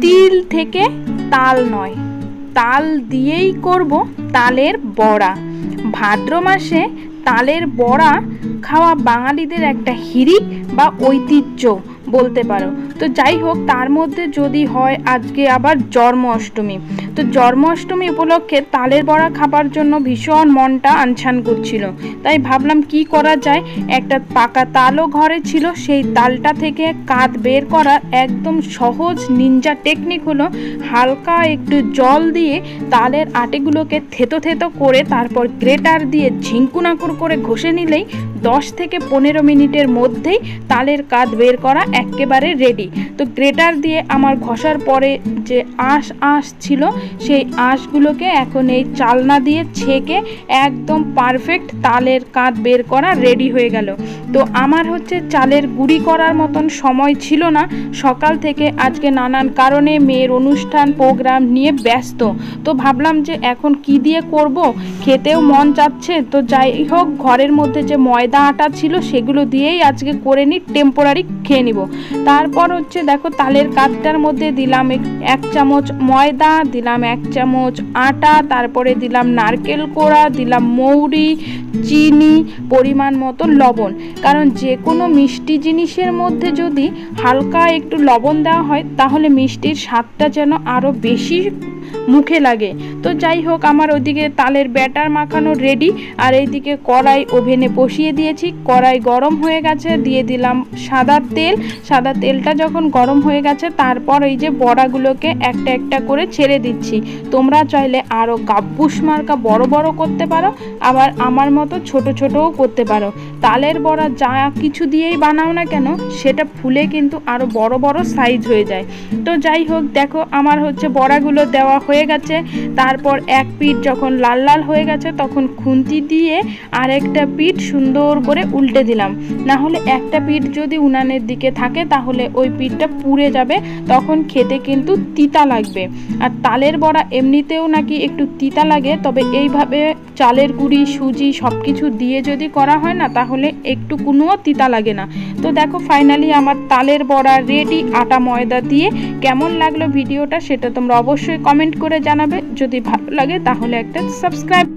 তিল থেকে তাল নয়। তাল দিয়েই করব তালের বড়া। ভাদ্র মাসে তালের বড়া খাওয়া বাঙালিদের একটা হিরিক বা ঐতিহ্য। বলতে পারো। তো যাই হোক, তার মধ্যে যদি হয়, আজকে আবার জন্ম অষ্টমী তো জন্ম অষ্টমী উপলক্ষে তালের বড়া খাবার জন্য ভীষণ মনটা আনছান করছিল। তাই ভাবলাম কি করা যায়? একটা পাকা তালও ঘরে ছিল, সেই তালটা থেকে কাঁধ বের করা একদম সহজ নিনজা টেকনিক হলো, হালকা একটু জল দিয়ে তালের আটেগুলোকে থেতো থেতো করে তারপর গ্রেটার দিয়ে ঝিঙ্কুনাকুর করে ঘষে নিলেই দশ থেকে পনেরো মিনিটের মধ্যেই তালের কাঁধ বের করা একেবারে রেডি তো গ্রেটার দিয়ে আমার ঘষার পরে যে আঁশ আঁশ ছিল, সেই আঁশগুলোকে এখন এই চালনা দিয়ে ছেঁকে একদম পারফেক্ট তালের কাঁধ বের করা রেডি হয়ে গেল। তো আমার হচ্ছে চালের গুঁড়ি করার মতন সময় ছিল না। সকাল থেকে আজকে নানান কারণে মেয়ের অনুষ্ঠান প্রোগ্রাম নিয়ে ব্যস্ত। তো ভাবলাম যে এখন কি দিয়ে করব? খেতেও মন চাচ্ছে। তো যাই হোক, ঘরের মধ্যে যে ময়দা আটা ছিল সেগুলো দিয়েই আজকে করে নিই টেম্পোরারি খেয়ে নিব। তারপর হচ্ছে দেখো তালের কাঠটার মধ্যে দিলাম এক চামচ ময়দা, দিলাম এক চামচ আটা, তারপরে দিলাম নারকেল কোড়া, দিলাম মৌরি, চিনি, পরিমাণ মতো লবণ। কারণ যে কোনো মিষ্টি জিনিসের মধ্যে যদি হালকা একটু লবণ দেওয়া হয়, তাহলে মিষ্টির স্বাদটা যেন আরও বেশি মুখে লাগে। তো যাই হোক, আমার ওদিকে তালের ব্যাটার মাখানো রেডি আর এইদিকে কড়াই ওভেনে বসিয়ে দিয়েছি। কড়াই গরম হয়ে গেছে, দিয়ে দিলাম সাদা তেল। সাদা তেলটা যখন গরম হয়ে গেছে, তারপর এই যে বড়াগুলোকে একটা একটা করে ছেড়ে দিচ্ছি। তোমরা চাইলে আরও গাব্বুস মার্কা বড় বড় করতে পারো, আবার আমার মতো ছোট ছোটও করতে পারো। তালের বড়া যা কিছু দিয়েই বানাও না কেন, সেটা ফুলে কিন্তু আরও বড় বড় সাইজ হয়ে যায়। তো যাই হোক, দেখো আমার হচ্ছে বড়াগুলো দেওয়া হয়ে গেছে। তারপর এক পিঠ যখন লাল লাল হয়ে গেছে, তখন খুন্তি দিয়ে আরেকটা পিঠ সুন্দর করে উল্টে দিলাম। না হলে একটা পিঠ যদি উনানের দিকে থাকে, তাহলে ওই পিঠটা পুড়ে যাবে, তখন খেতে কিন্তু তিতা লাগবে। আর তালের বড়া এমনিতেও নাকি একটু তিতা লাগে, তবে এইভাবে চালের গুঁড়ি, সুজি সব কিছু দিয়ে যদি করা হয় না, তাহলে একটু কোনো তিতা লাগে না। তো দেখো, ফাইনালি আমার তালের বড়া রেডি, আটা ময়দা দিয়ে। কেমন লাগল ভিডিওটা সেটা তোমরা অবশ্যই কমেন্ট করে জানাবে। যদি ভালো লাগে তাহলে একটা সাবস্ক্রাইব